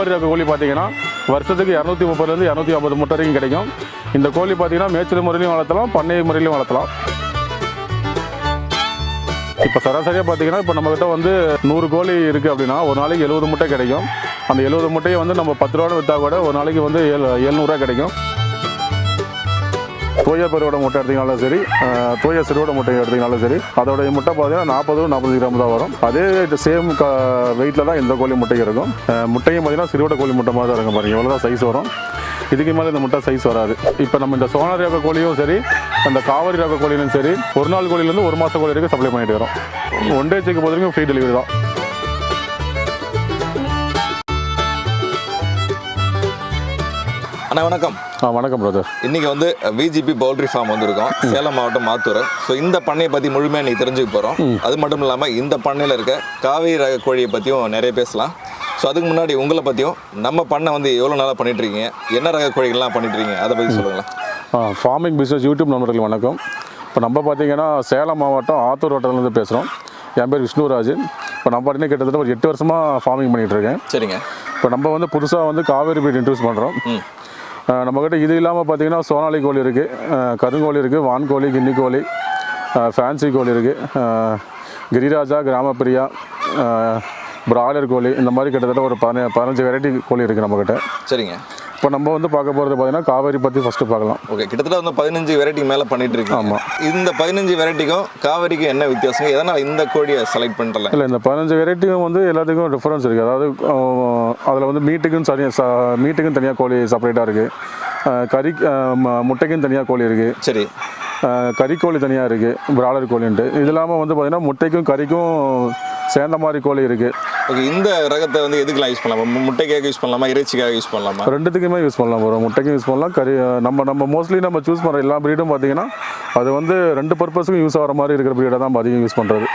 காவிரி ரக கோழி பார்த்தீங்கன்னா வருஷத்துக்கு இரநூத்தி முப்பதுலேருந்து இரநூத்தி ஐம்பது முட்டை வரைக்கும் கிடைக்கும். இந்த கோழி பார்த்தீங்கன்னா மேய்ச்சல் முறையிலையும் வளர்த்தலாம் பண்ணை முறையிலையும் வளர்த்தலாம். இப்போ சராசரியாக பார்த்தீங்கன்னா இப்போ நம்மக்கிட்ட வந்து நூறு கோழி இருக்குது அப்படின்னா ஒரு நாளைக்கு எழுபது முட்டை கிடைக்கும். அந்த எழுபது முட்டையை வந்து நம்ம பத்து ரூபா விற்றா கூட ஒரு நாளைக்கு வந்து ஏழு எழுநூறுரூவா கிடைக்கும். தோய பெருவோட முட்டை எடுத்தீங்கனாலும் சரி தோய சிறுவோட முட்டை எடுத்தீங்கனாலும் சரி அதோடைய முட்டை பார்த்தீங்கன்னா நாற்பது நாற்பது கிராம் தான் வரும். அதே சேம் க வெயிட்டில் தான் இந்த கோழி முட்டை இருக்கும். முட்டையும் பார்த்தீங்கன்னா சிறுவோட கோழி முட்டை மாதிரி தான் இருக்கும் பாருங்கள் எவ்வளோ தான் சைஸ் வரும். இதுக்கு மேலே இந்த முட்டை சைஸ் வராது. இப்போ நம்ம இந்த சோனா ரக கோழியும் சரி அந்த காவிரி ரக கோழியும் சரி ஒரு நாள் கோழிலேருந்து ஒரு மாத கோழி வரைக்கும் சப்ளை பண்ணிட்டு வரோம். ஒன் டே செக் பொறுத்த வரைக்கும் ஃப்ரீ டெலிவரி தான். அண்ணா வணக்கம். ஆ வணக்கம் பிரதர் இன்னைக்கு வந்து விஜிபி பவுல்ட்ரி ஃபார்ம் வந்திருக்கோம். சேலம் மாவட்டம் மாத்தூர். ஸோ இந்த பண்ணையை பற்றி முழுமையாக நீ தெரிஞ்சுக்க போகிறோம் அது மட்டும் இல்லாமல் இந்த பண்ணையில் இருக்க காவேரி ரக கோழியை பற்றியும் நிறைய பேசலாம். ஸோ அதுக்கு முன்னாடி உங்களை பற்றியும் நம்ம பண்ணை வந்து எவ்வளோ நாளாக பண்ணிட்டு இருக்கீங்க என்ன ரக கோழிகள்லாம் பண்ணிட்டு இருக்கீங்க அதை பற்றி சொல்லுங்களேன். ஃபார்மிங் பிஸ்னஸ் யூடியூப் நண்பர்கள் வணக்கம். இப்போ நம்ம பார்த்தீங்கன்னா சேலம் மாவட்டம் ஆத்தூர் வட்டத்துலேருந்து பேசுகிறோம் என் பேர் விஷ்ணுராஜ். இப்போ நம்ம பார்த்தீங்கன்னா கிட்டத்தட்ட ஒரு எட்டு வருஷமாக ஃபார்மிங் பண்ணிகிட்டு இருக்கேன் சரிங்க. இப்போ நம்ம வந்து புதுசாக வந்து காவேரி பீட் இன்ட்ரூஸ் பண்ணுறோம் நம்மக்கிட்ட இது இல்லாமல் பார்த்தீங்கன்னா சோனாலி கோழி இருக்குது கருங்கோழி இருக்குது வான்கோழி கின்னி கோழி ஃபேன்சி கோழி இருக்குது கிரிராஜா கிராமப்பிரியா பிராய்லர் கோழி இந்த மாதிரி கிட்டத்தட்ட ஒரு பதின பதினஞ்சு வெரைட்டி கோழி இருக்குது நம்மக்கிட்ட சரிங்க. இப்போ நம்ம வந்து பார்க்க போகிறது பார்த்தீங்கன்னா காவேரி பற்றி ஃபஸ்ட்டு பார்க்கலாம். ஓகே கிட்டத்தட்ட வந்து பதினஞ்சு வெரைட்டி மேலே பண்ணிட்டு இருக்கீங்க. ஆமா. இந்த பதினஞ்சு வெரைட்டிக்கும் காவேரிக்கும் என்ன வித்தியாசம்? எதனால் இந்த கோழியை செலக்ட் பண்ணுறல இல்லை இந்த பதினஞ்சு வெரைட்டியும் வந்து எல்லாத்துக்கும் டிஃப்ரென்ஸ் இருக்குது அதாவது அதில் வந்து மீட்டுக்கும் தனியாக ச மீட்டுக்கும் தனியாக கோழி செப்பரேட்டாக இருக்குது கறி முட்டைக்கும் தனியாக கோழி இருக்குது சரி. கறிக்கோழி தனியாக இருக்குது பிராய்லர் கோழின்ட்டு. இது இல்லாமல் வந்து பார்த்திங்கன்னா முட்டைக்கும் கறிக்கும் சேர்ந்த மாதிரி கோழி இருக்குது ஓகே இந்த ரகத்தை வந்து எதுக்கெல்லாம் யூஸ் பண்ணலாமா? முட்டைக்காக யூஸ் பண்ணலாமா? இறைச்சிக்காக யூஸ் பண்ணலாமா? ரெண்டுத்துக்குமே யூஸ் பண்ணலாம் வரும் முட்டைக்கும் யூஸ் பண்ணலாம் கறி நம்ம நம்ம மோஸ்ட்லி நம்ம சூஸ் பண்ணுற எல்லா ப்ரீடும் பார்த்தீங்கன்னா அது வந்து ரெண்டு பர்பஸுக்கும் யூஸ் ஆகிற மாதிரி இருக்கிற ப்ரீடை தான் அதிகம் யூஸ் பண்ணுறது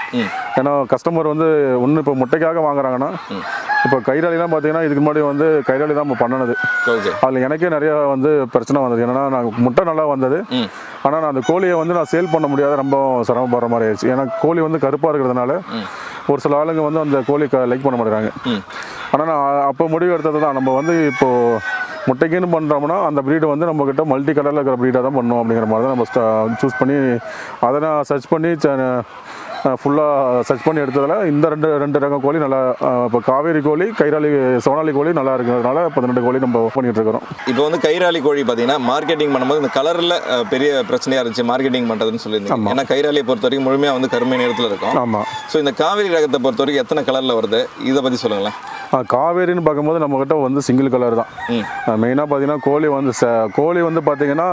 ஏன்னா கஸ்டமர் வந்து ஒன்று இப்போ முட்டைக்காக வாங்குறாங்கன்னா இப்போ கைராளிலாம் பார்த்தீங்கன்னா இதுக்கு முன்னாடி வந்து கைராளி தான் நம்ம பண்ணினது. அதில் எனக்கே நிறைய வந்து பிரச்சனை வந்தது. என்னன்னா நான் முட்டை நல்லா வந்தது. ஆனால் நான் அந்த கோழியை வந்து நான் சேல் பண்ண முடியாத ரொம்ப சிரமப்படுற மாதிரி ஆயிடுச்சு. ஏன்னா கோழி வந்து கருப்பாக இருக்கிறதுனால ஒரு சில ஆளுங்க வந்து அந்த கோழி லைக் பண்ண மாட்டேறாங்க ஆனால் நான் அப்போ முடிவு எடுத்தது தான். நம்ம வந்து இப்போது முட்டைக்குன்னு பண்ணுறோம்னா அந்த ப்ரீடை வந்து நம்மக்கிட்ட மல்டி கலரில் இருக்கிற ப்ரீடாக தான் பண்ணணும் அப்படிங்கிற மாதிரி தான் நம்ம சூஸ் பண்ணி அதை நான் சர்ச் பண்ணி ஃபுல்லாக சர்ச் பண்ணி எடுத்ததில் இந்த ரெண்டு ரெண்டு ரகம் கோழி நல்லா இப்போ காவேரி கோழி கைராளி சோனாலி கோழி நல்லா இருக்கிறதுனால ரெண்டு கோழி நம்ம பண்ணிகிட்டு இருக்கிறோம். இப்போ வந்து கைராளி கோழி பார்த்தீங்கன்னா மார்க்கெட்டிங் பண்ணும்போது இந்த கலரில் பெரிய பிரச்சனையாக இருந்துச்சு மார்க்கெட்டிங் பண்ணுறதுன்னு சொல்லியிருந்தீங்க. ஏன்னா கைராலியை பொறுத்த வரைக்கும் முழுமையாக வந்து கருமை நேரத்தில் இருக்கும். ஆமாம் ஸோ இந்த காவேரி ரகத்தை பொறுத்த வரைக்கும் எத்தனை கலரில் வருது? இதை பற்றி சொல்லுங்களேன். காவேரின்னு பார்க்கும்போது நம்மக்கிட்ட வந்து சிங்கிள் கலர் தான். மெயினாக பார்த்தீங்கன்னா கோழி வந்து ச- கோழி வந்து பார்த்தீங்கன்னா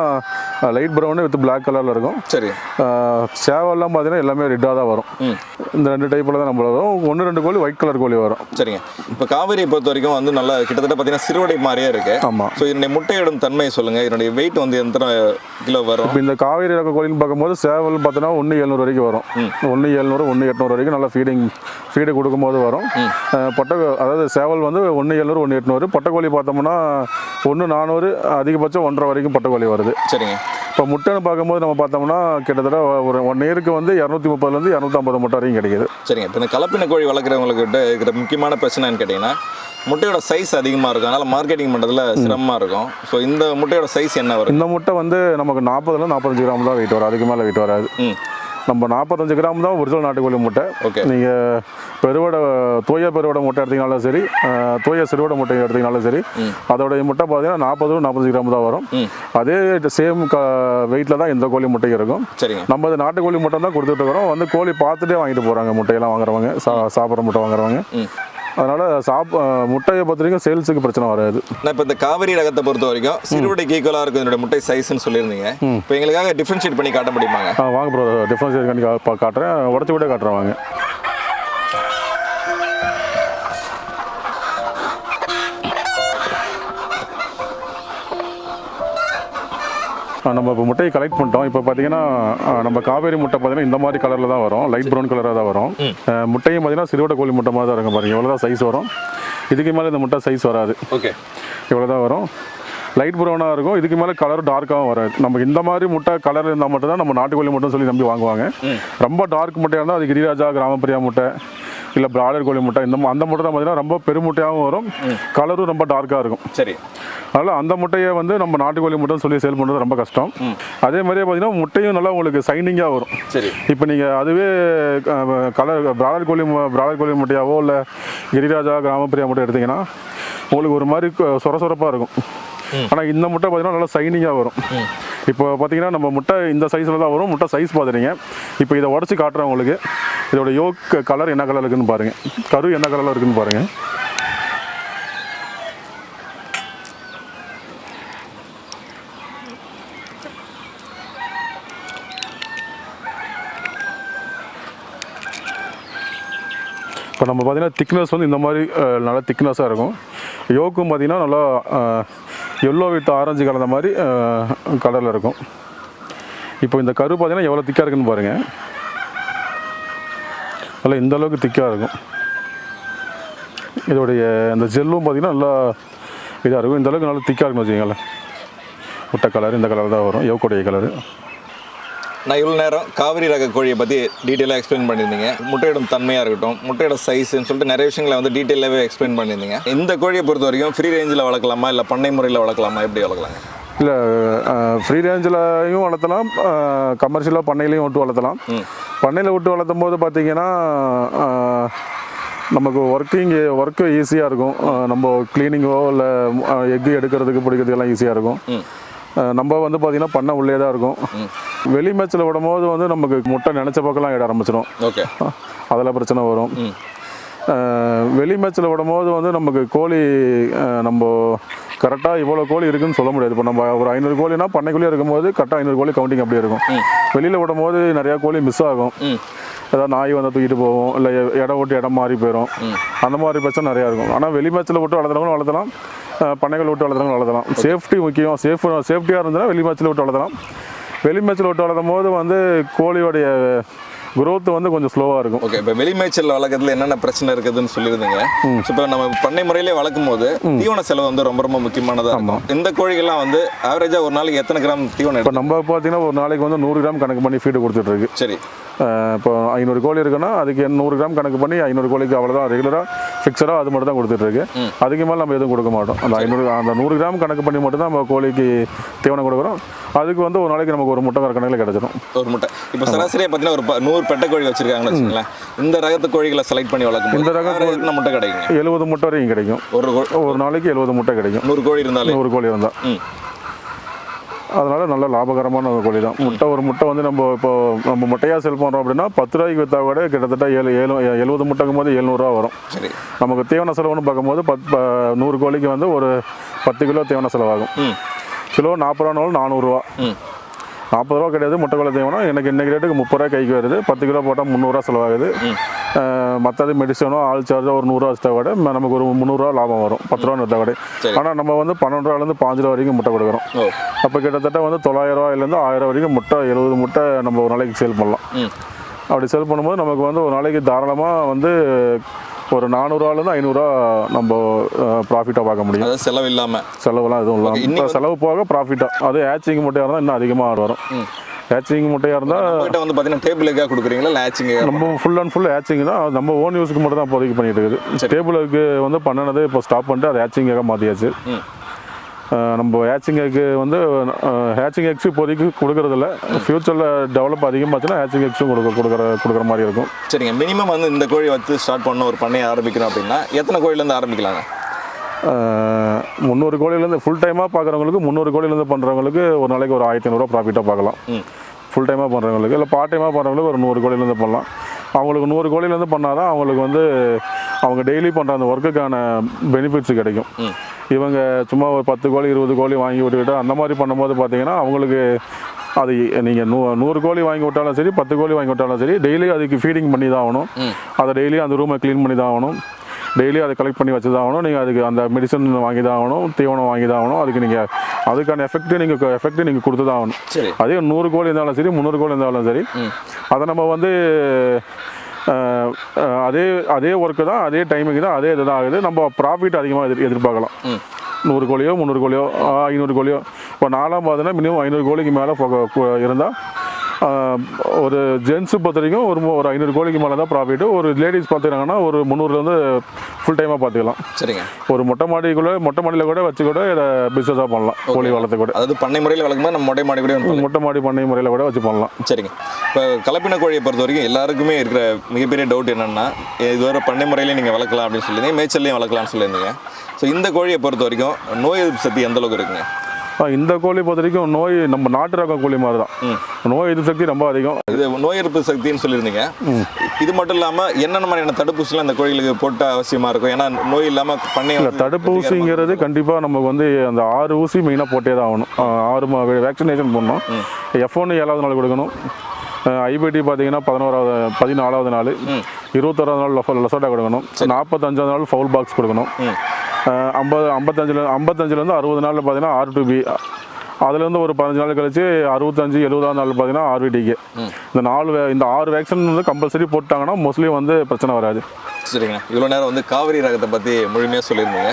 லைட் ப்ரௌனு வித் பிளாக் கலரில் இருக்கும். சரி. சேவல்லாம் பார்த்தீங்கன்னா எல்லாமே ரெட்டாக தான் வரும். இந்த ரெண்டு டைப்பில் தான் நம்ம வரும். ஒன்று ரெண்டு கோழி ஒயிட் கலர் கோழி வரும். சரிங்க. இப்போ காவேரியை பொறுத்த வரைக்கும் வந்து நல்லா கிட்டத்தட்ட பார்த்தீங்கன்னா சிறுவடை மாதிரியே இருக்கு. ஆமாம் ஸோ இதனுடைய முட்டையிடும் தன்மையை சொல்லுங்கள் இதனுடைய வெயிட் வந்து எத்தனை கிலோ வரும்? இப்போ இந்த காவேரி ரக கோழின்னு பார்க்கும்போது சேவல் பார்த்தோன்னா ஒன்று எழுநூறு வரைக்கும் வரும். ஒன்று எழுநூறு ஒன்று எட்நூறு வரைக்கும் நல்லா ஃபீடிங் ஃபீடு கொடுக்கும்போது வரும். பொட்டை அதாவது சேவல் வந்து ஒன்று எழுநூறு ஒன்று எட்நூறு. பொட்டைக்கோழி பார்த்தோம்னா ஒன்று நானூறு அதிகபட்சம் ஒன்றரை வரைக்கும் பொட்டைக்கோழி வருது. சரிங்க. இப்போ முட்டைன்னு பார்க்கும்போது நம்ம பார்த்தோம்னா கிட்டத்தட்ட ஒரு ஒன் இயருக்கு வந்து இரநூத்தி முப்பதுலேருந்து இரநூத்தம்பது முட்டை வரைக்கும் கிடைக்குது. சரிங்க. இப்போ இந்த கலப்பின கோழி வளர்க்குறவங்களுக்கு கிட்ட இருக்கிற முக்கியமான பிரச்சனைன்னு கேட்டிங்கன்னா முட்டையோட சைஸ் அதிகமாக இருக்கும். அதனால் மார்க்கெட்டிங் பண்ணுறதுல சிரமமாக இருக்கும். ஸோ இந்த முட்டையோட சைஸ் என்ன வரும்? இந்த முட்டை வந்து நமக்கு நாற்பதுல நாற்பத்தஞ்சு கிராம் தான் வெயிட் வரும். அதுக்கு மேலே வெயிட் வராது. நம்ம நாற்பத்தஞ்சு கிராம் தான் ஒரிஜினல் நாட்டுக்கோழி முட்டை. ஓகே. நீங்கள் பெருவடை தோய பெருவடை முட்டை எடுத்தீங்கனாலும் சரி தோய சிறுவடை முட்டை எடுத்தீங்கனாலும் சரி அதோடைய முட்டை பார்த்தீங்கன்னா நாற்பது நாற்பத்தஞ்சு கிராம் தான் வரும். அதே சேம் க வெயிட்டில் தான் இந்த கோழி முட்டை இருக்கும். நம்ம அது நாட்டுக்கோழி முட்டை தான் கொடுத்துட்டு இருக்கிறோம். வந்து கோழி பார்த்துட்டே வாங்கிட்டு போகிறாங்க முட்டையெல்லாம் வாங்குறவங்க சா சாப்பிட்ற முட்டை வாங்குறவங்க. அதனால் சாப் முட்டையை பொறுத்த வரைக்கும் சேல்ஸுக்கு பிரச்சனை வராது. நான் இப்போ இந்த காவேரி ரகத்தை பொறுத்த வரைக்கும் சிறுவடைக்கு ஈக்குவலாக இருக்கும் இதனுடைய முட்டை சைஸ்ன்னு சொல்லியிருந்தீங்க. இப்போ எங்களுக்காக டிஃப்ரென்ஷியேட் பண்ணி காட்ட முடியுமாங்க? வாங்க ப்ரோ டிஃப்ரென்ஸ் இருக்கான்னு கா- பா- காட்டுறேன். உடச்சி விட காட்டுறேன் வாங்க. நம்ம இப்போ முட்டையை கலெக்ட் பண்ணிட்டோம். இப்போ பார்த்தீங்கன்னா நம்ம காவேரி முட்டை பார்த்தீங்கன்னா இந்த மாதிரி கலரில் தான் வரும். லைட் ப்ரௌன் கலராக தான் வரும். முட்டையும் பார்த்தீங்கன்னா சிறுவடை கோழி முட்டை மாதிரி தான் இருக்கும் பாருங்க. எவ்வளோ தான் சைஸ் வரும். இதுக்கு மேலே இந்த முட்டை சைஸ் வராது. ஓகே. இவ்வளோ தான் வரும் லைட் ப்ரௌனாக இருக்கும். இதுக்கு மேலே கலர் டார்க்காகவும் வராது. நமக்கு இந்த மாதிரி முட்டை கலர் இருந்தால் மட்டும் தான் நம்ம நாட்டுக்கோழி முட்டைன்னு சொல்லி நம்பி வாங்குவாங்க. ரொம்ப டார்க் முட்டையாக இருந்தால் அது கிரிராஜா கிராமப்பிரியா முட்டை. இல்லை பிராய்லர் கோழி முட்டை இந்த அந்த முட்டை தான் பார்த்தீங்கன்னா ரொம்ப பெருமுட்டையாகவும் வரும். கலரும் ரொம்ப டார்க்காக இருக்கும். சரி. அதனால் அந்த முட்டையை வந்து நம்ம நாட்டுக்கோழி முட்டைன்னு சொல்லி சேல் பண்ணுறது ரொம்ப கஷ்டம். அதே மாதிரியே பார்த்தீங்கன்னா முட்டையும் நல்லா உங்களுக்கு சைனிங்காக வரும். சரி. இப்போ நீங்கள் அதுவே கலர் பிராய்லர் கோழி பிராய்லர் கோழி முட்டையாவோ இல்லை கிரிராஜா கிராமப்பிரியா முட்டை எடுத்தீங்கன்னா உங்களுக்கு ஒரு மாதிரி சொர சொரப்பாக இருக்கும். ஆனால் இந்த முட்டை பார்த்தீங்கன்னா நல்லா சைனிங்காக வரும். இப்போ பார்த்தீங்கன்னா நம்ம முட்டை இந்த சைஸில் தான் வரும். முட்டை சைஸ் பார்த்துறீங்க இப்போ இதை உடச்சி காட்டுறேன் உங்களுக்கு. இதோட யோக் கலர் என்ன கலர் இருக்குன்னு பாருங்கள் கரு என்ன கலரில் இருக்குன்னு பாருங்கள் இப்போ நம்ம பார்த்தீங்கன்னா திக்னஸ் வந்து இந்த மாதிரி நல்லா திக்னஸாக இருக்கும். யோக்கும் பார்த்தீங்கன்னா நல்லா எல்லோ வித் ஆரஞ்சு கலந்த மாதிரி கலரில் இருக்கும். இப்போ இந்த கரு பார்த்தீங்கன்னா எவ்வளோ திக்காக இருக்குன்னு பாருங்கள் நல்லா இந்த அளவுக்கு திக்காக இருக்கும். இதோடைய அந்த ஜெல்லும் பார்த்திங்கன்னா நல்லா இதாக இருக்கும். இந்த அளவுக்கு நல்லா திக்காக இருக்குன்னு வச்சுக்கோங்களேன். முட்டை கலர் இந்த கலர் தான் வரும். யோக்குடைய கலரு? நான் இவ்வளோ நேரம் காவிரி ரக கோழியை பற்றி டீட்டெயிலாக எக்ஸ்பிளைன் பண்ணியிருந்தீங்க. முட்டையிடும் தன்மையாக இருக்கட்டும் முட்டையோட சைஸ்ன்னு சொல்லிட்டு நிறைய விஷயங்களை வந்து டீட்டெயிலாகவே எக்ஸ்பிளைன் பண்ணியிருந்தீங்க. இந்த கோழியை பொறுத்த வரைக்கும் ஃப்ரீ ரேஞ்சில் வளர்க்கலாமா இல்லை பண்ணை முறையில் வளர்க்கலாமா எப்படி வளர்க்கலாங்க? இல்லை ஃப்ரீ ரேஞ்சிலையும் வளர்த்தலாம் கமர்ஷியலாக பண்ணையிலையும் விட்டு வளர்த்தலாம். பண்ணையில் விட்டு வளர்த்தும் போது பார்த்தீங்கன்னா நமக்கு ஒர்க்கிங் ஒர்க்கு ஈஸியாக இருக்கும். நம்ம க்ளீனிங்கோ இல்லை எக்கு எடுக்கிறதுக்கு பிடிக்கிறதுக்கெல்லாம் ஈஸியாக இருக்கும். நம்ம வந்து பார்த்திங்கன்னா பண்ணை உள்ளே தான் இருக்கும் வெளி மேட்ச்சில் விடும்போது வந்து நமக்கு முட்டை நினச்ச பக்கம்லாம் இட ஆரம்பிச்சிடும் ஓகே. அதில் பிரச்சனை வரும். வெளி மேட்ச்சில் விடும்போது வந்து நமக்கு கோழி நம்ம கரெக்டாக இவ்வளோ கோழி இருக்குன்னு சொல்ல முடியாது. இப்போ நம்ம ஒரு ஐநூறு கோழினா பண்ணைக்குள்ளேயே இருக்கும்போது கரெக்டாக ஐநூறு கோழி கவுண்டிங் அப்படியே இருக்கும். வெளியில் விடும்போது நிறையா கோழி மிஸ் ஆகும். ஏதாவது நாய் வந்து தூக்கிட்டு போகும் இல்லை இடம் விட்டு இடம் மாறி போயிடும் அந்த மாதிரி பிரச்சனை நிறையா இருக்கும். ஆனால் வெளி மேட்ச்சில் விட்டு வளர்த்துறவங்களும் வளர்த்தலாம். பண்ணைகள் விட்டு வளர்த்துறவங்களும் வளர்த்தலாம். சேஃப்டி முக்கியம். சேஃப் சேஃப்டியாக இருந்ததுன்னா வெளி மேட்ச்சில் விட்டு வளர்த்தலாம். வெளிமேச்சல் விட்டு வளர்த்தும் போது வந்து கோழியோடைய growth வந்து கொஞ்சம் ஸ்லோவாக இருக்கும். ஓகே இப்போ வெளி மேய்ச்சல் வளர்க்கறதுல என்னென்ன பிரச்சனை இருக்குதுன்னு சொல்லியிருந்தீங்க. இப்போ நம்ம பண்ணை முறையிலே வளர்க்கும் போது தீவன செலவு வந்து ரொம்ப ரொம்ப முக்கியமானதாக இருக்கும். இந்த கோழிகள்லாம் வந்து ஆவரேஜாக ஒரு நாளைக்கு எத்தனை கிராம் தீவனம் இப்போ நம்ம பார்த்தீங்கன்னா ஒரு நாளைக்கு வந்து நூறு கிராம் கணக்கு பண்ணி ஃபீடு கொடுத்துட்ருக்கு. சரி. இப்போ ஐநூறு கோழி இருக்குன்னா அதுக்கு நூறு கிராம் கணக்கு பண்ணி ஐநூறு கோழிக்கு அவ்வளோதான் ரெகுலராக ஃபிக்ஸடாக அது மட்டும் தான் கொடுத்துட்ருக்கு அதுக்கு மேலே நம்ம எதுவும் கொடுக்க மாட்டோம். அந்த ஐநூறு அந்த நூறு கிராம் கணக்கு பண்ணி மட்டும் தான் நம்ம கோழிக்கு தீவனம் கொடுக்குறோம். அதுக்கு வந்து ஒரு நாளைக்கு நமக்கு ஒரு முட்டை வர கணக்கில் கிடச்சிடும் ஒரு முட்டை. இப்போ சராசரியாக பார்த்தீங்கன்னா ஒரு ப- நூறு பெட்டை கோழி வச்சிருக்காங்கன்னு வச்சுங்களேன் இந்த ரகத்து கோழிகளை செலக்ட் பண்ணி வளர்க்கும் இந்த ரக போது எத்தனை முட்டை கிடைக்குங்க? எழுபது முட்டை வரைக்கும் கிடைக்கும். ஒரு ஒரு நாளைக்கு எழுபது முட்டை கிடைக்கும். நூறு கோழி இருந்தாலே? நூறு கோழி இருந்தால் அதனால நல்ல லாபகரமான ஒரு கோழி தான். முட்டை ஒரு முட்டை வந்து நம்ம இப்போ நம்ம முட்டையாக செல் பண்ணுறோம் அப்படின்னா பத்து ரூபாய்க்கு விற்றா கூட கிட்டத்தட்ட ஏழு ஏழு எழுபது முட்டைக்கும் போது எழுநூறுவா வரும். சரி. நமக்கு தீவன செலவுன்னு பார்க்கும்போது பத் நூறு கோழிக்கு வந்து ஒரு பத்து கிலோ தீவன செலவாகும். கிலோ நாற்பது ரூபானாலும் நானூறுரூவா நாற்பது ரூபா கிடையாது முட்டைக்கோழி தீவனம் எனக்கு இன்னைக்கு ரேட்டுக்கு முப்பது ரூபாய் கைக்கு வருது. பத்து கிலோ போட்டால் முந்நூறுரூவா செலவாகுது. மற்றது மெடிசனோ ஆள் சார்ஜோ ஒரு நூறுரூவா வச்சா கூட நமக்கு ஒரு முந்நூறுரூவா லாபம் வரும். பத்து ரூபா விற்றா கூட. ஆனால் நம்ம வந்து பன்னெண்டு ரூபாலேருந்து பாஞ்சு ரூபா வரைக்கும் முட்டை கொடுக்குறோம். அப்போ கிட்டத்தட்ட வந்து தொள்ளாயிரம் ரூபாயிலேருந்து ஆயிரம் வரைக்கும் முட்டை எழுபது முட்டை நம்ம ஒரு நாளைக்கு சேல் பண்ணலாம். அப்படி சேல் பண்ணும்போது நமக்கு வந்து ஒரு நாளைக்கு தாராளமாக வந்து ஒரு நானூறுவாலேருந்து ஐநூறுரூவா நம்ம ப்ராஃபிட்டாக பார்க்க முடியும். அதாவது செலவு இல்லாமல் செலவுலாம் எதுவும் இல்லாமல் செலவு போக ப்ராஃபிட்டாக அது ஹேச்சிங் முட்டையாக இருந்தால் இன்னும் அதிகமாக வரும். ஹேச்சிங் முட்டையாக இருந்தால் நம்மகிட்ட வந்து பார்த்தீங்கன்னா டேபிளுக்காக கொடுக்குறீங்களா? லேச்சிங்க நம்ம ஃபுல் அண்ட் ஃபுல் ஹேச்சிங் தான். நம்ம ஓன் யூஸுக்கு மட்டும் தான் இப்போதைக்கு பண்ணிட்டு இருக்குது. டேபிளுக்கு வந்து பண்ணினது இப்போ ஸ்டாப் பண்ணிட்டு அது ஹேச்சிங்காக மாற்றியாச்சு நம்ம ஹேச்சிங் எக்கு வந்து ஹேச்சிங் எக்ஸ் இப்போதைக்கு கொடுக்கறதில்ல. ஃப்யூச்சரில் டெவலப் அதிகமாச்சுன்னா ஹேச்சிங் எக்ஸும் கொடுக்க கொடுக்குற கொடுக்குற மாதிரி இருக்கும். சரிங்க. மினிமம் வந்து இந்த கோழி வச்சு ஸ்டார்ட் பண்ண ஒரு பண்ணையை ஆரம்பிக்கிறோம் அப்படின்னா எத்தனை கோழிலேருந்து ஆரம்பிக்கலாங்க? முந்நூறு கோழிலேருந்து ஃபுல் டைமாக பார்க்குறவங்களுக்கு முந்நூறு கோழிலேருந்து பண்ணுறவங்களுக்கு ஒரு நாளைக்கு ஒரு ஆயிரத்தி ஐநூறுரூவா ப்ராஃபிட்டாக பார்க்கலாம் ஃபுல் டைமாக பண்ணுறவங்களுக்கு இல்லை பார்ட் டைமாக பண்ணுறவங்களுக்கு ஒரு நூறு கோழிலேருந்து பண்ணலாம். அவங்களுக்கு நூறு கோழிலேருந்து பண்ணால் தான் அவங்களுக்கு வந்து அவங்க டெய்லி பண்ணுற அந்த ஒர்க்குக்கான பெனிஃபிட்ஸ் கிடைக்கும். இவங்க சும்மா ஒரு பத்து கோழி இருபது கோழி வாங்கி விட்டுக்கிட்டு அந்த மாதிரி பண்ணும்போது பார்த்தீங்கன்னா அவங்களுக்கு அது நீங்கள் நூ நூறு கோழி வாங்கி விட்டாலும் சரி பத்து கோழி வாங்கி விட்டாலும் சரி டெய்லி அதுக்கு ஃபீடிங் பண்ணி தான் ஆகணும். அதை டெய்லி அந்த ரூமை க்ளீன் பண்ணி தான் ஆகணும். டெய்லி அதை கலெக்ட் பண்ணி வச்சு தான் ஆகணும். நீங்கள் அதுக்கு அந்த மெடிசன் வாங்கி தான் ஆகணும் தீவனம் வாங்கி தான் ஆகணும். அதுக்கு நீங்கள் அதுக்கான எஃபெக்ட்டு நீங்கள் எஃபெக்ட்டு நீங்கள் கொடுத்து தான் ஆகணும். அதே நூறு கோழி இருந்தாலும் சரி முந்நூறு கோழி இருந்தாலும் சரி அதை நம்ம வந்து அதே அதே ஒர்க்கு தான் அதே டைமிங் தான் அதே இதுதான் ஆகுது. நம்ம ப்ராஃபிட் அதிகமாக எதிர் எதிர்பார்க்கலாம். நூறு கோழியோ முந்நூறு கோழியோ ஐநூறு கோழியோ இப்போ நாலாம் பார்த்தீங்கன்னா மினிமம் ஐநூறு கோழிக்கு மேலே இருந்தால் ஒரு ஜென்ஸு பொறுத்த வரைக்கும் ஒரு ஒரு ஐநூறு கோழிக்கு மேலே தான் ப்ராஃபிட் ஒரு லேடிஸ் பார்த்துக்கிட்டாங்கன்னா ஒரு முந்நூறுலேருந்து ஃபுல் டைமாக பார்த்துக்கலாம். சரிங்க. ஒரு மொட்டை மாடிக்குள்ளே மொட்டை மாடியில் கூட வச்சு கூட இதை பிஸ்னஸாக பண்ணலாம். கோழி வளர்த்து கூட. அதாவது பண்ணை முறையில் வளர்க்கும்போது நம்ம மொட்டை மாடி கூட. மொட்டை மாடி பண்ணை முறையில் கூட வச்சு பண்ணலாம். சரிங்க. இப்போ கலப்பின கோழியை பொறுத்த வரைக்கும் எல்லாருக்குமே இருக்கிற மிகப்பெரிய டவுட் என்னன்னா இதுவரை பண்ணை முறையிலையும் நீங்கள் வளர்க்கலாம் அப்படின்னு சொல்லியிருந்தீங்க மேய்ச்சல்லையும் வளர்க்கலாம்னு சொல்லியிருந்தீங்க. ஸோ இந்த கோழியை பொறுத்த வரைக்கும் நோய் எதிர்ப்பு சக்தி எந்த அளவுக்கு இருக்குங்க? இந்த கோழி பொறுத்த வரைக்கும் நோய் நம்ம நாட்டு ரக கோழி மாதிரி தான். நோய் எதிர்ப்பு சக்தி ரொம்ப அதிகம். இது நோய் எதிர்ப்பு சக்தின்னு சொல்லியிருந்தீங்க. இது மட்டும் இல்லாமல் என்னென்ன மாதிரியான தடுப்பூசிலாம் இந்த கோழிகளுக்கு போட்ட அவசியமா இருக்கும்? ஏன்னா நோய் இல்லாமல் பண்ணை தடுப்பூசிங்கிறது கண்டிப்பாக நமக்கு வந்து அந்த ஆறு ஊசி மெயினாக போட்டே தான் ஆகணும். ஆறு வேக்சினேஷன் பண்ணணும் எஃப் ஒன்று ஏழாவது நாள் கொடுக்கணும். ஐபிடி பார்த்தீங்கன்னா பதினோராவது பதினாலாவது நாள். இருபத்தோராவது நாள் லொசோட்டா கொடுக்கணும். நாற்பத்தஞ்சாவது நாள் ஃபவுல் பாக்ஸ் கொடுக்கணும். ஐம்பது ஐம்பத்தஞ்சில் ஐம்பத்தஞ்சிலேருந்து அறுபது நாளில் பார்த்தீங்கன்னா ஆர் டு பி அதுலேருந்து ஒரு பதினஞ்சு நாள் கழிச்சு அறுபத்தஞ்சு எழுபதாம் நாள் பார்த்தீங்கன்னா ஆர்விடிக்கு இந்த நாலு இந்த ஆறு வேக்சின் வந்து கம்பல்சரி போட்டாங்கன்னா மோஸ்ட்லி வந்து பிரச்சனை வராது. சரிங்க. இவ்வளோ நேரம் வந்து காவிரி ரகத்தை பற்றி முழுமையாக சொல்லியிருந்தீங்க.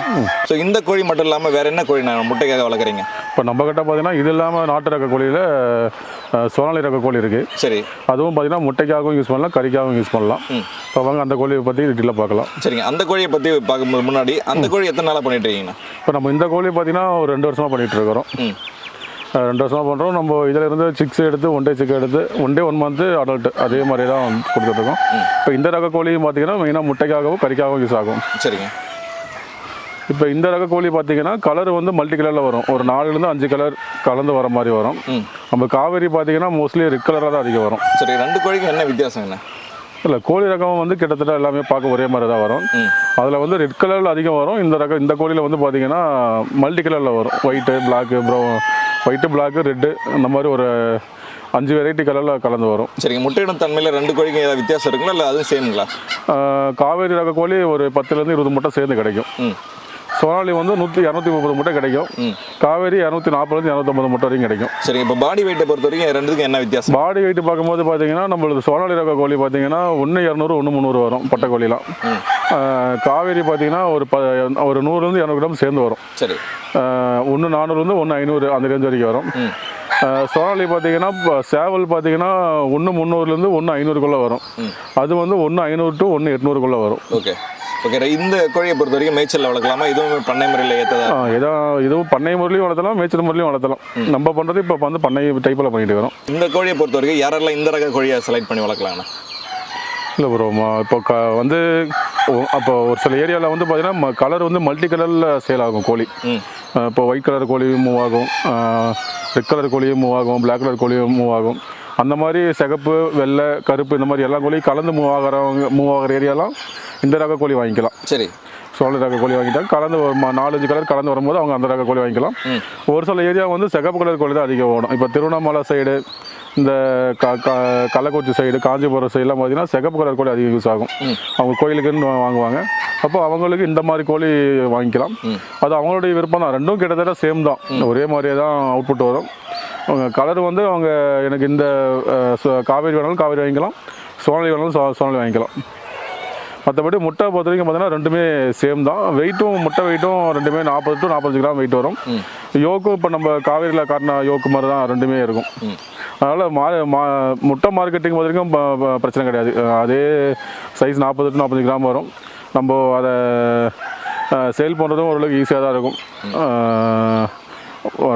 ஸோ இந்த கோழி மட்டும் இல்லாமல் வேற என்ன கோழி நான் முட்டைக்காக வளர்க்குறீங்க? இப்போ நம்ம கிட்ட பார்த்தீங்கன்னா இது இல்லாமல் நாட்டு ரக கோழியில் சோனாலி ரக கோழி இருக்குது சரி. அதுவும் பார்த்தீங்கன்னா முட்டைக்காகவும் யூஸ் பண்ணலாம் கறிக்காகவும் யூஸ் பண்ணலாம். இப்போ வாங்க அந்த கோழியை பற்றி டீட்டெயிலாக பார்க்கலாம். சரிங்க. அந்த கோழியை பற்றி பார்க்கும்போது முன்னாடி அந்த கோழி எத்தனை நாளாக பண்ணிட்டு இருக்கீங்கண்ணா இப்போ நம்ம இந்த கோழி பார்த்தீங்கன்னா ஒரு ரெண்டு வருஷமாக பண்ணிகிட்டு இருக்கிறோம். ரெண்டு வருஷமாக பண்ணுறோம் நம்ம இதில் இருந்து சிக்ஸ் எடுத்து ஒன் டே சிக் எடுத்து one day one month adult அதே மாதிரி தான் கொடுத்துட்ருக்கோம் இப்போ இந்த ரக கோழியும் பார்த்தீங்கன்னா மெயினாக முட்டைக்காகவும் கறிக்காகவும் யூஸ் ஆகும். சரிங்க. இப்போ இந்த ரக கோழி பார்த்தீங்கன்னா கலர் வந்து மல்டி கலரில் வரும். ஒரு நாலுலேருந்து அஞ்சு கலர் கலந்து வர மாதிரி வரும். நம்ம காவேரி பார்த்தீங்கன்னா மோஸ்ட்லி ரெட் கலராக தான் அதிகம் வரும். சரி ரெண்டு கோழிக்கும் என்ன வித்தியாசங்கண்ணா இல்லை கோழி ரகம் வந்து கிட்டத்தட்ட எல்லாமே பார்க்க ஒரே மாதிரி தான் வரும். அதில் வந்து ரெட் கலரில் அதிகம் வரும். இந்த ரகம் இந்த கோழியில் வந்து பார்த்தீங்கன்னா மல்டி கலரில் வரும். White black brown white black red இந்த மாதிரி ஒரு அஞ்சு வெரைட்டி கலரில் கலந்து வரும். சரிங்க முட்டையிடும் தன்மையில் ரெண்டு கோழிக்கும் ஏதாவது வித்தியாசம் இருக்குங்களா? இல்லை அதுவும் சேமுங்களா காவேரி ரக கோழி ஒரு பத்துலேருந்து இருபது முட்டை சேர்ந்து கிடைக்கும். சோனாலி வந்து நூற்றி இரநூத்தி முப்பது முட்டை கிடைக்கும். காவேரி இரநூத்தி நாற்பதுலேருந்து இரநூத்தம்பது முட்டை வரைக்கும் கிடைக்கும். சரிங்க இப்போ பாடி வெயிட்டை பொறுத்த வரைக்கும் ரெண்டுக்கும் என்ன வித்தியாசம்? பாடி வெயிட் பார்க்கும்போது பார்த்தீங்கன்னா நம்மளுக்கு சோனாலி ரக கோழி பார்த்தீங்கன்னா ஒன்று இரநூறு ஒன்று முந்நூறு வரும் பட்டை கோழிலாம். காவேரி பார்த்தீங்கன்னா ஒரு ப ஒரு நூறுலேருந்து இரநூறு கிராம் சேர்ந்து வரும். சரி. ஒன்று நானூறுலேருந்து ஒன்று ஐநூறு அந்த ரேஞ்ச் வரைக்கும் வரும். சோனாலி பார்த்தீங்கன்னா இப்போ சேவல் பார்த்தீங்கன்னா ஒன்று முந்நூறுலேருந்து ஒன்று ஐநூறுக்குள்ளே வரும். அது வந்து ஒன்று ஐநூறு டு ஒன்று எட்நூறுக்குள்ளே வரும். ஓகே. ஓகே இந்த கோழியை பொறுத்த வரைக்கும் மேய்ச்சலில் வளர்க்கலாமா? இதுவும் பண்ணை முறையில் ஏற்றதா ஏதோ இதுவும் பண்ணை முறையிலையும் வளர்த்தலாம் மேய்ச்சல் முறையிலையும் வளர்த்தலாம். நம்ம பண்ணுறது இப்போ வந்து பண்ணை டைப்பில் பண்ணிட்டு இருக்கிறோம். இந்த கோழியை பொறுத்த வரைக்கும் யாரெல்லாம் இந்த ரக கோழியை செலக்ட் பண்ணி வளர்க்கலாங்கண்ணா இல்லை ப்ரோ இப்போ க வந்து அப்போ ஒரு சில ஏரியாவில் வந்து பார்த்தீங்கன்னா கலர் வந்து மல்டி கலரில் சேல் ஆகும் கோழி. இப்போ ஒயிட் கலர் கோழியும் மூவ் ஆகும். ரெட் கலர் கோழியும் மூவ் ஆகும் பிளாக் கலர் கோழியும் மூவ் ஆகும். அந்த மாதிரி சிகப்பு வெள்ளை கருப்பு இந்த மாதிரி எல்லா கோழியும் கலந்து மூவ் ஆகிறவங்க மூவ் ஆகிற ஏரியாலாம் இந்த ரக கோழி வாங்கிக்கலாம். சரி. சோழ ரக கோழி வாங்கிட்டாங்க கலந்து நாலஞ்சு கலர் கலந்து வரும்போது அவங்க அந்த ரக கோழி வாங்கிக்கலாம். ஒரு சில ஏரியா வந்து சிகப்பு கலர் கோழி தான் அதிகம் ஓடும். இப்போ திருவண்ணாமலை சைடு இந்த க கள்ளக்குறிச்சி சைடு காஞ்சிபுரம் சைடுலாம் பார்த்தீங்கன்னா சிகப்பு கலர் கோழி அதிகம் யூஸ் ஆகும். அவங்க கோயிலுக்குன்னு வாங்குவாங்க. அப்போ அவங்களுக்கு இந்த மாதிரி கோழி வாங்கிக்கலாம். அது அவங்களுடைய விருப்பம் தான். ரெண்டும் கிட்டத்தட்ட சேம் தான். ஒரே மாதிரியே தான் அவுட்புட் வரும். அவங்க கலர் வந்து அவங்க எனக்கு இந்த காவேரி வேணாலும் காவேரி வாங்கிக்கலாம். சோனாலி வேணாலும் சோ சோனாலி வாங்கிக்கலாம். மற்றபடி முட்டை பொறுத்த வரைக்கும் பார்த்தீங்கன்னா ரெண்டுமே சேம் தான். வெயிட்டும் முட்டை வெயிட்டும் ரெண்டுமே நாற்பது டு நாற்பத்தஞ்சு கிராம் வெயிட் வரும். யோக்கும் இப்போ நம்ம காவேரியில் காட்டின யோக்கு மாதிரி தான் ரெண்டுமே இருக்கும். அதனால் மா மா முட்டை மார்க்கெட்டிங் பொறுத்த வரைக்கும் பிரச்சனை கிடையாது. அதே சைஸ் நாற்பது டு நாற்பத்தஞ்சு கிராம் வரும். நம்ம அதை சேல் பண்ணுறதும் ஓரளவுக்கு ஈஸியாக தான் இருக்கும்.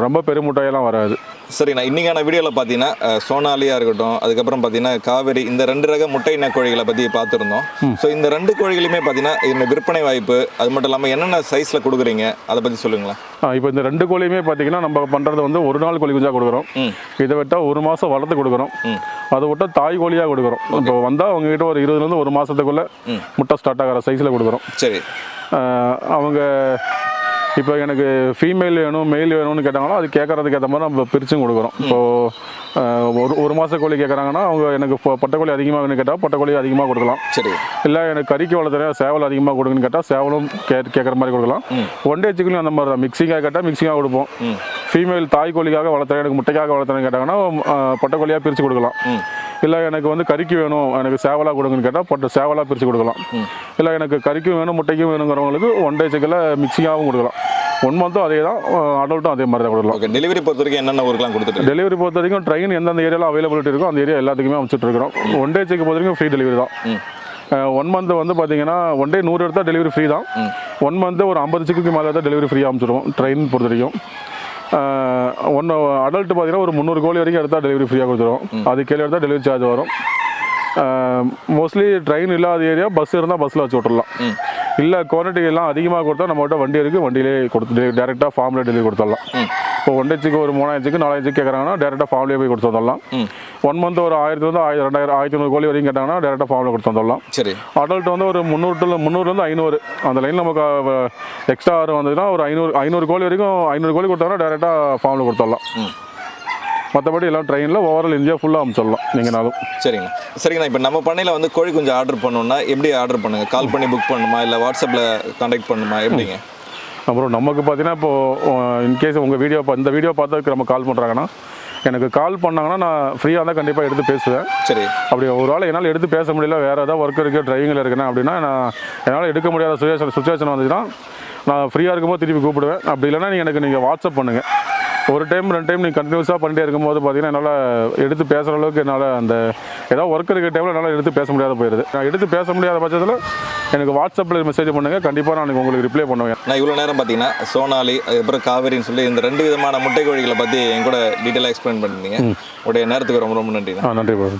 ரொம்ப பெரும் முட்டையெல்லாம் வராது. சரிண்ணா இன்னைக்கான வீடியோவில் பார்த்தீங்கன்னா அஹ், சோனாலியா இருக்கட்டும் அதுக்கப்புறம் பார்த்தீங்கன்னா காவேரி இந்த ரெண்டு ரக முட்டை இன கோழிகளை பற்றி பார்த்துருந்தோம் ஸோ இந்த ரெண்டு கோழிகளுமே பார்த்தீங்கன்னா இந்த விற்பனை வாய்ப்பு அது மட்டும் இல்லாமல் என்னென்ன சைஸில் கொடுக்குறீங்க அதை பற்றி சொல்லுங்களேன். இப்போ இந்த ரெண்டு கோழியுமே பார்த்தீங்கன்னா நம்ம பண்ணுறது வந்து ஒரு நாள் கோழி குஞ்சா கொடுக்குறோம். இதை விட்டால் ஒரு மாதம் வளர்த்து கொடுக்குறோம். அதை விட்டா தாய் கோழியாக கொடுக்குறோம். இப்போ வந்தால் அவங்ககிட்ட ஒரு இருபதுலேருந்து ஒரு மாதத்துக்குள்ளே முட்டை ஸ்டார்ட் ஆகிற சைஸில் கொடுக்குறோம். சரி. அவங்க இப்போ எனக்கு ஃபீமேல் வேணும் மெயில் வேணும்னு கேட்டாங்கன்னா அது கேட்கறதுக்கு ஏற்ற மாதிரி நம்ம பிரிச்சும் கொடுக்குறோம். இப்போது ஒரு ஒரு மாத கோழி கேட்குறாங்கன்னா அவங்க எனக்கு பட்டைக்கோழி அதிகமாக வேணும்னு கேட்டால் பட்டைக்கோழி அதிகமாக கொடுக்கலாம். சரி. இல்லை எனக்கு கறிக்கு வளர்த்துறேன் சேவல் அதிகமாக கொடுக்குன்னு கேட்டால் சேவலும் கே கேட்குற மாதிரி கொடுக்கலாம். ஒன் டே சிக்கனும் அந்த மாதிரி தான். மிக்சிங்காக கேட்டால் மிக்சிங்காக கொடுப்போம். ஃபீமேல் தாய் கோழிக்காக வளர்த்துறேன் எனக்கு முட்டைக்காக வளர்த்துறேன்னு கேட்டாங்கன்னா பட்டைக்கோழியாக பிரித்து கொடுக்கலாம். இல்லை எனக்கு வந்து கறிக்கு வேணும் எனக்கு சேவலாக கொடுங்கன்னு கேட்டால் பட்டு சேவலாக பிரித்து கொடுக்கலாம். இல்லை எனக்கு கறிக்கும் வேணும் முட்டைக்கும் வேணுங்கிறவங்களுக்கு ஒன் டே சிக்கனில் மிக்சிங்காகவும் கொடுக்கலாம். ஒன் மந்த்தும் அதே தான் அடல்ட்டும் அதே மாதிரி தான் கொடுக்கலாம். டெலிவரி பொறுத்த வரைக்கும் என்னென்ன ஊருக்குலாம் கொடுத்துட்டு டெலிவரி பொறுத்த வரைக்கும் ட்ரெயின் எந்தெந்த ஏரியாவில் அவைலபிலிட்டி இருக்கோ அந்த ஏரியா எல்லாத்துக்குமே அமைச்சிட்டு இருக்கிறோம். ஒன் டே செக் பொறுத்த வரைக்கும் ஃப்ரீ டெலிவரி தான். ஒன் மந்த் வந்து பார்த்தீங்கன்னா ஒன் டே நூறு எடுத்தால் டெலிவரி ஃப்ரீ தான். ஒன் மந்த் ஒரு ஐம்பது சிக்குக்கு மேலே தான் டெலிவரி ஃப்ரீயாக அமைச்சிடுவோம் ட்ரெயின் பொறுத்த வரைக்கும் ஒன்று அடல்ட் பார்த்தீங்கன்னா ஒரு முந்நூறு கோழி வரைக்கும் எடுத்தால் டெலிவரி ஃப்ரீயாக கொடுத்துருவோம் அது கீழே எடுத்தால் டெலிவரி சார்ஜ் வரும். மோஸ்ட்லி ட்ரெயின் இல்லாத ஏரியா பஸ் இருந்தால் பஸ்ஸில் வச்சு விட்றலாம் இல்லை குவான்டிட்டி எல்லாம் அதிகமாக கொடுத்தா நம்மகிட்ட வண்டி இருக்குது வண்டியிலே கொடுத்து டேரெக்டாக ஃபார்மில் டெலிவரி கொடுத்துடலாம். இப்போ ஒன் டேச்சுக்கு ஒரு மூணாயிரத்துக்கு நாலாயிரத்துக்கு கேட்குறாங்கன்னா டேரெக்டாக ஃபார்ம்லேயே போய் கொடுத்து வந்துடலாம். ஒன் மந்த் ஒரு ஆயிரத்து வந்து ஆயிரம் ரெண்டாயிரம் ஆயிரத்தி நூறு கோழி வரைக்கும் கேட்டாங்கன்னா டேரெக்டாக ஃபார்மில் கொடுத்து வந்துடலாம். சரி. அடல்ட் வந்து ஒரு முந்நூறு முந்நூறுலேருந்து ஐநூறு. அந்த லைன் நமக்கு எக்ஸ்ட்ரா ஆறு வந்ததுன்னா ஒரு ஐநூறு ஐநூறு கோழி வரைக்கும் ஐநூறு கோழி கொடுத்தாங்கன்னா டேரெக்டாக ஃபார்மில் கொடுத்துடலாம். மற்றபடி எல்லாம் ட்ரெயினில் ஓவரால் இந்தியா ஃபுல்லாக அமைச்சிடலாம். நீங்கனாலும். சரிங்கண்ணா சரிங்கண்ணா இப்போ நம்ம பண்ணையில் வந்து கோழி குஞ்சு ஆர்டர் பண்ணணும்னா எப்படி ஆர்டர் பண்ணுங்க? கால் பண்ணி புக் பண்ணுமா இல்லை வாட்ஸ்அப்பில் கான்டாக்ட் பண்ணுமா எப்படிங்க? அப்புறம் நமக்கு பார்த்தீங்கன்னா இப்போது இன்கேஸ் உங்கள் வீடியோ இந்த வீடியோ பார்த்து நம்ம கால் பண்ணுறாங்கன்னா எனக்கு கால் பண்ணாங்கன்னா நான் ஃப்ரீயாக இருந்தால் கண்டிப்பாக எடுத்து பேசுவேன். சரி. அப்படி ஒரு ஆள் என்னால் எடுத்து பேச முடியல வேறு ஏதாவது ஒர்க் இருக்குது டிரைவிங்கில் இருக்கேன் அப்படின்னா நான் என்னால் எடுக்க முடியாத சுச்சுவேஷன் சுச்சுவேஷன் வந்துச்சுன்னா நான் ஃப்ரீயாக இருக்கும்போது திருப்பி கூப்பிடுவேன். அப்படி இல்லைன்னா நீங்கள் எனக்கு நீங்கள் வாட்ஸ்அப் பண்ணுங்கள் ஒரு டைம் ரெண்டு டைம் நீங்கள் கண்டினியூஸாக பண்ணிட்டே இருக்கும்போது பார்த்தீங்கன்னா என்னால் எடுத்து பேசுகிற அளவுக்கு என்னால் அந்த ஏதாவது ஒர்க் இருக்கிற டைமில் என்னால் எடுத்து பேச முடியாத போயிடுது நான் எடுத்து பேச முடியாத பட்சத்தில் எனக்கு வாட்ஸ்அப்பில் மெசேஜ் பண்ணுங்கள் கண்டிப்பாக நான் உங்களுக்கு ரிப்ளை பண்ணுவேன். நான் இவ்வளோ நேரம் பார்த்தீங்கன்னா சோனாலி அதுக்கப்புறம் காவேரின்னு சொல்லி இந்த ரெண்டு விதமான முட்டை கோழிகளை பற்றி என் கூட டீட்டெயிலாக எக்ஸ்பிளைன் பண்ணிருந்தீங்க உடைய நேரத்துக்கு ரொம்ப ரொம்ப நன்றி பாரு